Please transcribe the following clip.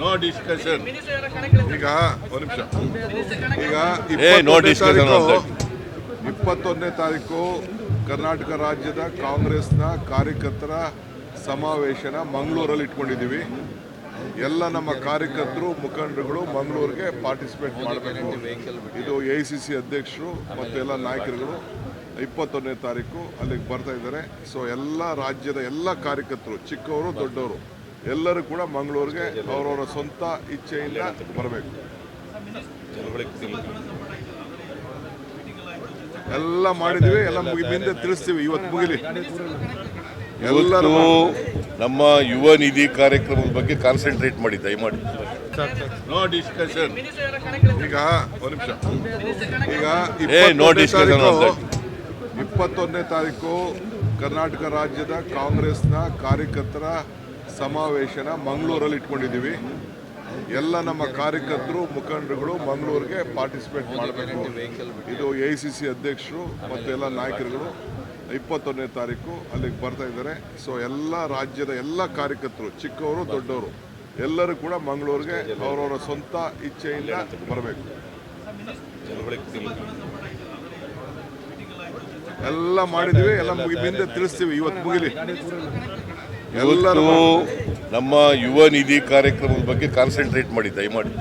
No discussion ಈಗ ಒಂದು ನಿಮಿಷ. ಇಪ್ಪತ್ತೊಂದನೇ ತಾರೀಕು ಕರ್ನಾಟಕ ರಾಜ್ಯದ ಕಾಂಗ್ರೆಸ್ನ ಕಾರ್ಯಕರ್ತರ ಸಮಾವೇಶನ ಮಂಗಳೂರಲ್ಲಿ ಇಟ್ಕೊಂಡಿದ್ದೀವಿ. ಎಲ್ಲ ನಮ್ಮ ಕಾರ್ಯಕರ್ತರು ಮುಖಂಡರುಗಳು ಮಂಗಳೂರಿಗೆ ಪಾರ್ಟಿಸಿಪೇಟ್ ಮಾಡಬೇಕು. ಇದು ಎ ಸಿ ಸಿ ಅಧ್ಯಕ್ಷರು ಮತ್ತು ಎಲ್ಲ ನಾಯಕರುಗಳು ಇಪ್ಪತ್ತೊಂದನೇ ತಾರೀಕು ಅಲ್ಲಿಗೆ ಬರ್ತಾ ಇದ್ದಾರೆ. ಸೊ ಎಲ್ಲ ರಾಜ್ಯದ ಎಲ್ಲ ಕಾರ್ಯಕರ್ತರು ಚಿಕ್ಕವರು ದೊಡ್ಡವರು ಎಲ್ಲರೂ ಕೂಡ ಮಂಗಳೂರಿಗೆ ಅವರವರ ಸ್ವಂತ ಇಚ್ಛೆಯಿಂದ ಬರಬೇಕು. ಎಲ್ಲ ಮಾಡಿದ್ವಿ ಎಲ್ಲ ಮುಗಿದಿಂದ ತಿಳಿಸ್ತೀವಿ ಇವತ್ತು ಮುಗಿಲಿ. ಎಲ್ಲರೂ ನಮ್ಮ ಯುವ ನಿಧಿ ಕಾರ್ಯಕ್ರಮದ ಬಗ್ಗೆ ಕಾನ್ಸಂಟ್ರೇಟ್ ಮಾಡಿ ದಯಮಾಡಿ. ನೋ ಡಿಸ್ಕಷನ್ ಈಗ ಒಂದು ನಿಮಿಷ. ಈಗ ನೋ ಡಿಸ್ಕಷನ್ ಇಪ್ಪತ್ತೊಂದನೇ ತಾರೀಕು ಕರ್ನಾಟಕ ರಾಜ್ಯದ ಕಾಂಗ್ರೆಸ್ನ ಕಾರ್ಯಕರ್ತರ ಸಮಾವೇಶನ ಮಂಗಳೂರಲ್ಲಿ ಇಟ್ಕೊಂಡಿದ್ದೀವಿ. ಎಲ್ಲ ನಮ್ಮ ಕಾರ್ಯಕರ್ತರು, ಮುಖಂಡರುಗಳು ಮಂಗಳೂರಿಗೆ ಪಾರ್ಟಿಸಿಪೇಟ್ ಮಾಡಬೇಕು. ಇದು ಎ ಸಿ ಸಿ ಅಧ್ಯಕ್ಷರು ಮತ್ತು ಎಲ್ಲ ನಾಯಕರುಗಳು ಇಪ್ಪತ್ತೊಂದನೇ ತಾರೀಕು ಅಲ್ಲಿಗೆ ಬರ್ತಾ ಇದ್ದಾರೆ. ಸೊ ಎಲ್ಲ ರಾಜ್ಯದ ಎಲ್ಲ ಕಾರ್ಯಕರ್ತರು, ಚಿಕ್ಕವರು, ದೊಡ್ಡವರು, ಎಲ್ಲರೂ ಕೂಡ ಮಂಗಳೂರಿಗೆ ಅವರವರ ಸ್ವಂತ ಇಚ್ಛೆಯಿಂದ ಬರಬೇಕು. ಎಲ್ಲ ಮಾಡಿದ್ವಿ ಎಲ್ಲ ಮುಗಿ ಮುಂದೆ ತಿಳಿಸ್ತೀವಿ, ಇವತ್ತು ಮುಗಿಲಿ. ಎಲ್ಲರೂ ಇವತ್ತು ನಮ್ಮ ಯುವ ನಿಧಿ ಕಾರ್ಯಕ್ರಮದ ಬಗ್ಗೆ ಕಾನ್ಸಂಟ್ರೇಟ್ ಮಾಡಿ ದಯಮಾಡಿ.